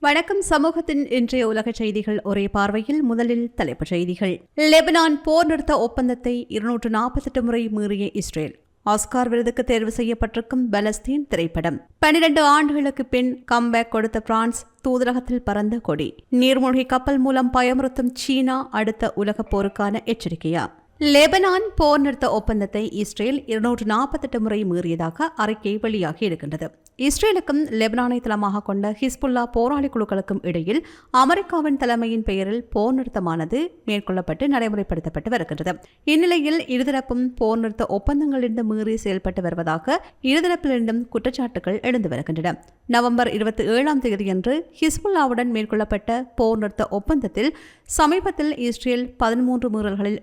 வணக்கம். சமூகத்தின் இன்றைய உலக செய்திகள் ஒரே பார்வையில் முதலில் தலைப்புச் செய்திகள். லெபனான் போர் நிறுத்த ஒப்பந்தத்தை இருநூற்று நாற்பத்தெட்டு முறை மீறிய இஸ்ரேல். ஆஸ்கார் விருதுக்கு தேர்வு செய்யப்பட்டிருக்கும் பலஸ்தீன் திரைப்படம். பனிரெண்டு ஆண்டுகளுக்கு பின் கம்பேக் கொடுத்த பிரான்ஸ் தூதரகத்தில் பறந்த கொடி. நீர்மூழ்கி கப்பல் மூலம் பயமுறுத்தும் சீனா அடுத்த உலகப் போருக்கான எச்சரிக்கையா? லெபனான் போர் நிறுத்த ஒப்பந்தத்தை இஸ்ரேல் இருநூற்று நாற்பத்தெட்டு முறை மீறியதாக அறிக்கை வெளியாகி இருக்கின்றது. இஸ்ரேலுக்கும் லெபனானை தளமாக கொண்ட ஹிஸ்புல்லா போராளி குழுக்களுக்கும் இடையில் அமெரிக்காவின் தலைமையின் பெயரில் போர் நிறுத்தமானது மேற்கொள்ளப்பட்டு நடைமுறைப்படுத்தப்பட்டு வருகின்றது. இந்நிலையில் இருதரப்பும் போர் நிறுத்த ஒப்பந்தங்களிலிருந்து மீறி செயல்பட்டு வருவதாக இருதரப்பிலிருந்தும் குற்றச்சாட்டுகள் எழுந்து வருகின்றன. நவம்பர் இருபத்தி ஏழாம் தேதியன்று ஹிஸ்புல்லாவுடன் மேற்கொள்ளப்பட்ட போர் நிறுத்த ஒப்பந்தத்தில் சமீபத்தில் இஸ்ரேல் பதிமூன்று மீறல்களில்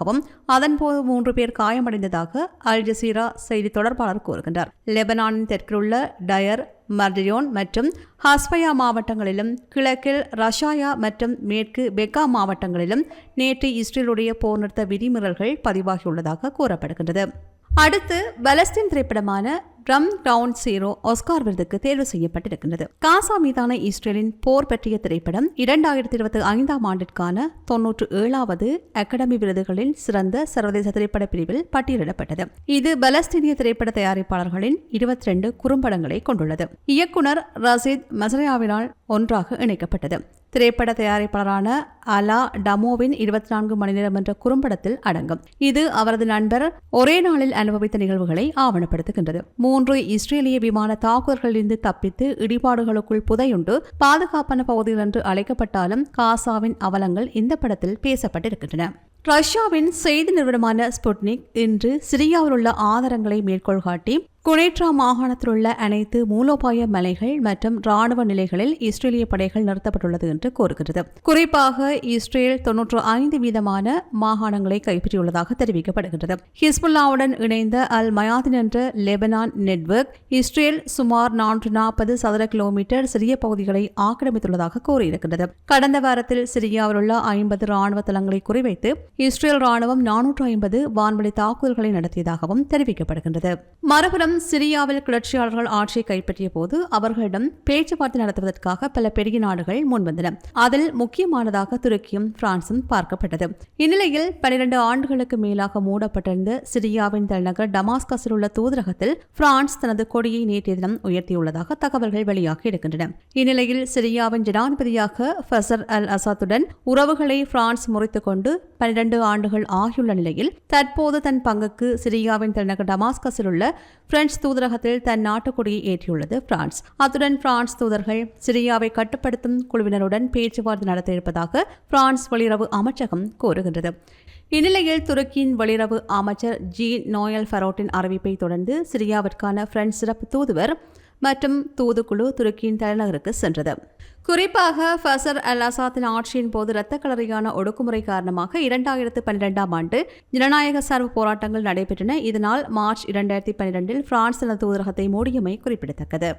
ஈடுபட்டதாகவும் அதன்போது மூன்று பேர் காயமடைந்ததாக அல் ஜசீரா செய்தி தொடர்பாளர் கூறுகின்றார். லெபனானின் தெற்கிலுள்ள டயர் மர்டியோன் மற்றும் ஹஸ்பயா மாவட்டங்களிலும் கிழக்கில் ரஷாயா மற்றும் மேற்கு பெக்கா மாவட்டங்களிலும் நேற்று இஸ்ரேலுடைய போர் நிறுத்த விதிமீறல்கள் பதிவாகியுள்ளதாக கூறப்படுகின்றது. அடுத்து பலஸ்தீன் திரைப்படமான ட்ரம் டவுன் சீரோ ஆஸ்கார் விருதுக்கு தேர்வு செய்யப்பட்டிருக்கின்றது. காசா மீதான இஸ்ரேலின் போர் பற்றிய திரைப்படம் இரண்டாயிரத்தி இருபத்தி ஐந்தாம் ஆண்டிற்கான தொன்னூற்று ஏழாவது அகாடமி விருதுகளின் சிறந்த சர்வதேச திரைப்பட பிரிவில் பட்டியலிடப்பட்டது. இது பலஸ்தீனிய திரைப்பட தயாரிப்பாளர்களின் இருபத்தி ரெண்டு குறும்படங்களை கொண்டுள்ளது. இயக்குனர் ரசீத் மசரியாவினால் ஒன்றாக இணைக்கப்பட்டது. திரைப்பட தயாரிப்பாளரான அலா டமோவின் இருபத்தி நான்கு மணி நேரம் என்ற குறும்படத்தில் அடங்கும். இது அவரது நண்பர் ஒரே நாளில் அனுபவித்த நிகழ்வுகளை ஆவணப்படுத்துகின்றது. மூன்று இஸ்ரேலிய விமான தாக்குதல்களிலிருந்து தப்பித்து இடிபாடுகளுக்குள் புதையுண்டு பாதுகாப்பான பகுதிகள் என்று அழைக்கப்பட்டாலும் காசாவின் அவலங்கள் இந்த படத்தில் பேசப்பட்டிருக்கின்றன. ரஷ்யாவின் செய்தி நிறுவனமான ஸ்புட்னிக் இன்று சிரியாவில் உள்ள ஆதாரங்களை மேற்கோள் காட்டி குனேட்ரா மாகாணத்தில் உள்ள அனைத்து மூலோபாய மலைகள் மற்றும் ராணுவ நிலைகளில் இஸ்ரேலிய படைகள் நிறுத்தப்பட்டுள்ளது என்று கூறுகிறது குறிப்பாக இஸ்ரேல் தொன்னூற்று ஐந்து வீதமான மாகாணங்களை கைப்பற்றியுள்ளதாக தெரிவிக்கப்படுகிறது ஹிஸ்புல்லாவுடன் இணைந்த அல் மயாதின் என்ற லெபனான் நெட்வொர்க் இஸ்ரேல் சுமார் நானூற்று நாற்பது சதுர கிலோமீட்டர் சிறிய பகுதிகளை ஆக்கிரமித்துள்ளதாக கூறியிருக்கின்றது. கடந்த வாரத்தில் சிரியாவில் உள்ள ஐம்பது ராணுவ தளங்களை குறிவைத்து இஸ்ரேல் ராணுவம் நானூற்று ஐம்பது வான்வழி தாக்குதல்களை நடத்தியதாகவும் தெரிவிக்கப்படுகின்றது. மறுபுறம் சிரியாவில் கிளர்ச்சியாளர்கள் ஆட்சியை கைப்பற்றிய போது அவர்களிடம் பேச்சுவார்த்தை நடத்துவதற்காக பல பெரிய நாடுகள் முன்வந்தன. அதில் முக்கியமானதாக துருக்கியும் பிரான்சும் பார்க்கப்பட்டது. இந்நிலையில் பனிரெண்டு ஆண்டுகளுக்கு மேலாக மூடப்பட்டிருந்த சிரியாவின் தலைநகர் டமாஸ்கஸில் உள்ள தூதரகத்தில் பிரான்ஸ் தனது கொடியை நேற்றைய தினம் உயர்த்தியுள்ளதாக தகவல்கள் வெளியாகி இருக்கின்றன. இந்நிலையில் சிரியாவின் ஜனாதிபதியாக ஃபசர் அல் அசாத்துடன் உறவுகளை பிரான்ஸ் முறித்துக் கொண்டு பனிரெண்டு ஆண்டுகள் ஆகியுள்ள நிலையில் தற்போது தன் பங்குக்கு சிரியாவின் தலைநகர் டமாஸ்கஸில் உள்ள பிரெஞ்சு தூதரகத்தில் தன் நாட்டுக்கொடியை ஏற்றியுள்ளது பிரான்ஸ். அத்துடன் பிரான்ஸ் தூதர்கள் சிரியாவை கட்டுப்படுத்தும் குழுவினருடன் பேச்சுவார்த்தை நடத்த இருப்பதாக பிரான்ஸ் வெளியுறவு அமைச்சகம் கூறுகின்றது. இந்நிலையில் துருக்கியின் வெளியுறவு அமைச்சர் ஜி நோயல் ஃபரோட்டின் அறிவிப்பை தொடர்ந்து சிரியாவிற்கான பிரெஞ்சு சிறப்பு தூதுவர் மற்றும் தூதுக்குழு துருக்கியின் தலைநகருக்கு சென்றது. குறிப்பாக ஃபசர் அல் அசாத்தின் ஆட்சியின் போது இரத்த கலரியான ஒடுக்குமுறை காரணமாக இரண்டாயிரத்து பன்னிரெண்டாம் ஆண்டு ஜனநாயக சார்பு போராட்டங்கள் நடைபெற்றன. இதனால் மார்ச் இரண்டாயிரத்தி பன்னிரெண்டில் பிரான்ஸ் தனது தூதரகத்தை மூடியமை குறிப்பிடத்தக்கது.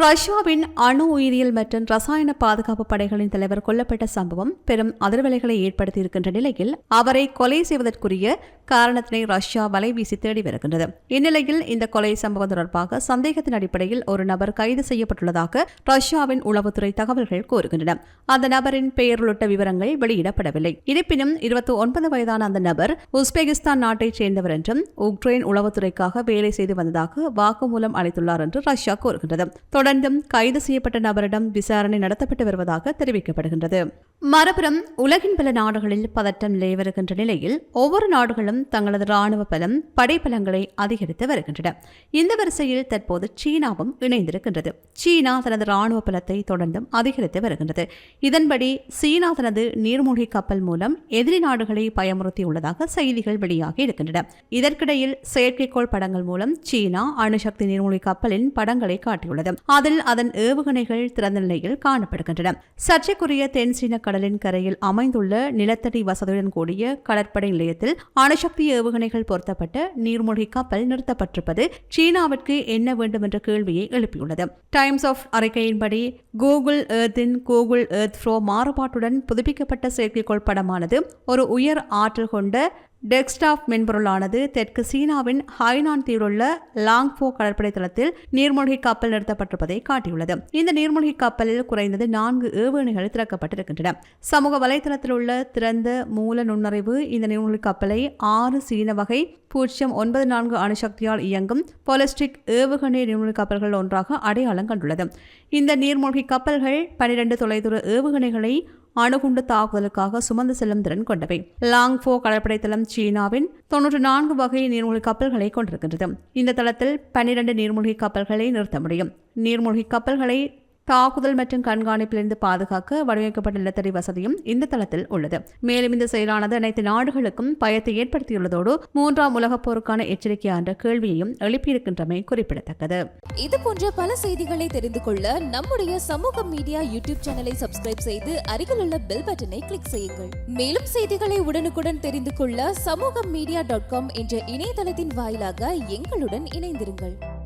ரஷ்யாவின் அணு உயிரியல் மற்றும் ரசாயன பாதுகாப்பு படைகளின் தலைவர் கொல்லப்பட்ட சம்பவம் பெரும் அதிர்வலைகளை ஏற்படுத்தியிருக்கின்ற நிலையில் அவரை கொலை செய்வதற்குரிய காரணத்தினை ரஷ்யா வலைவீசி தேடி வருகின்றது. இந்நிலையில் இந்த கொலை சம்பவம் தொடர்பாக சந்தேகத்தின் அடிப்படையில் ஒரு நபர் கைது செய்யப்பட்டுள்ளதாக ரஷ்யாவின் உளவுத்துறை தகவல்கள் கூறுகின்றன. அந்த நபரின் பெயர் உள்ளிட்ட விவரங்கள் வெளியிடப்படவில்லை. இருப்பினும் இருபத்தி ஒன்பது வயதான அந்த நபர் உஸ்பெகிஸ்தான் நாட்டைச் சேர்ந்தவர் என்றும் உக்ரைன் உளவுத்துறைக்காக வேலை செய்து வந்ததாக வாக்குமூலம் அளித்துள்ளார் என்று ரஷ்யா கூறுகின்றது. தொடர்ந்தும் கைது செய்யப்பட்ட நபரிடம் விசாரணை நடத்தப்பட்டு வருவதாக தெரிவிக்கப்படுகின்றது. மறுபுறம் உலகின் பல நாடுகளில் பதட்டம் நிலை வருகின்ற நிலையில் ஒவ்வொரு நாடுகளும் தங்களது ராணுவ பலம் படைப்பலங்களை அதிகரித்து வருகின்றன. இந்த வரிசையில் தற்போது சீனாவும் இணைந்திருக்கின்றது. சீனா தனது ராணுவ பலத்தை தொடர்ந்தும் அதிகரித்து வருகின்றது. இதன்படி சீனா தனது நீர்மூழ்கி கப்பல் மூலம் எதிரி நாடுகளை பயமுறுத்தியுள்ளதாக செய்திகள் வெளியாகி இருக்கின்றன. இதற்கிடையில் செயற்கைக்கோள் படங்கள் மூலம் சீனா அணுசக்தி நீர்மூழ்கி கப்பலின் படங்களை காட்டியுள்ளது. அதில் அதன் ஏவுகணைகள் திறந்த நிலையில் காணப்படுகின்றன. சர்ச்சைக்குரிய தென் சீன கடலின் கரையில் அமைந்துள்ள நிலத்தடி வசதியுடன் கூடிய கடற்படை நிலையத்தில் அணுசக்தி ஏவுகணைகள் பொருத்தப்பட்ட நீர்மூழ்கி கப்பல் நிறுத்தப்பட்டிருப்பது சீனாவிற்கு என்ன வேண்டும் என்ற கேள்வியை எழுப்பியுள்ளது. டைம்ஸ் ஆஃப் அறிக்கையின்படி கூகுள் ஏர்த்தின் கூகுள் ஏர்த் ஃப்ரோ மாறுபாட்டுடன் புதுப்பிக்கப்பட்ட செயற்கைக்கோள் படமானது ஒரு உயர் ஆற்றல் கொண்ட டெஸ்க்டாப் மென்பொருளானது தெற்கு சீனாவின் ஹைனான் தீவிலுள்ள லாங்போ கடற்படை தளத்தில் நீர்மூழ்கி கப்பல் நிறுத்தப்பட்டிருப்பதை காட்டியுள்ளது. இந்த நீர்மூழ்கி கப்பலில் குறைந்தது நான்கு ஏவுகணைகள் திறக்கப்பட்டிருக்கின்றன. சமூக வலைதளத்தில் உள்ள திறந்த மூல நுண்ணறிவு இந்த நீர்மூழ்கி கப்பலை ஆறு சீன வகை பூஜ்ஜியம் ஒன்பது நான்கு அணுசக்தியால் இயங்கும் பொலிஸ்டிக் ஏவுகணை நீர்மூழ்கி கப்பல்கள் ஒன்றாக அடையாளம் கண்டுள்ளது. இந்த நீர்மூழ்கி கப்பல்கள் பனிரெண்டு தொலைதூர ஏவுகணைகளை அணுகுண்டு தாக்குதலுக்காக சுமந்து செல்லும் திறன் கொண்டவை. லாங்ஃபோ கடற்படை தளம் சீனாவின் தொன்னூற்று நான்கு வகை நீர்மூழ்கி கப்பல்களை கொண்டிருக்கின்றது. இந்த தளத்தில் பன்னிரண்டு நீர்மூழ்கி கப்பல்களை நிறுத்த முடியும். நீர்மூழ்கி கப்பல்களை தாக்குதல் மற்றும் கண்காணிப்பிலிருந்து பாதுகாக்க வடிவமைக்கப்பட்ட நிலத்தடி வசதியும் இந்த தளத்தில் உள்ளது. மேலும் இந்த செயலானது அனைத்து நாடுகளுக்கும் பயத்தை ஏற்படுத்தியுள்ளதோடு மூன்றாம் உலகப் போருக்கான எச்சரிக்கை என்ற கேள்வியையும் எழுப்பியிருக்கின்றமை குறிப்பிடத்தக்கது. இது போன்ற பல செய்திகளை தெரிந்து கொள்ள நம்முடைய சமூக மீடியா யூடியூப் சேனலை சப்ஸ்கிரைப் செய்து அருகில் உள்ள பெல் பட்டனை கிளிக் செய்யுங்கள். மேலும் செய்திகளை உடனுக்குடன் தெரிந்து கொள்ள சமூக மீடியா டாட் காம் என்ற இணையதளத்தின் வாயிலாக எங்களுடன் இணைந்திருங்கள்.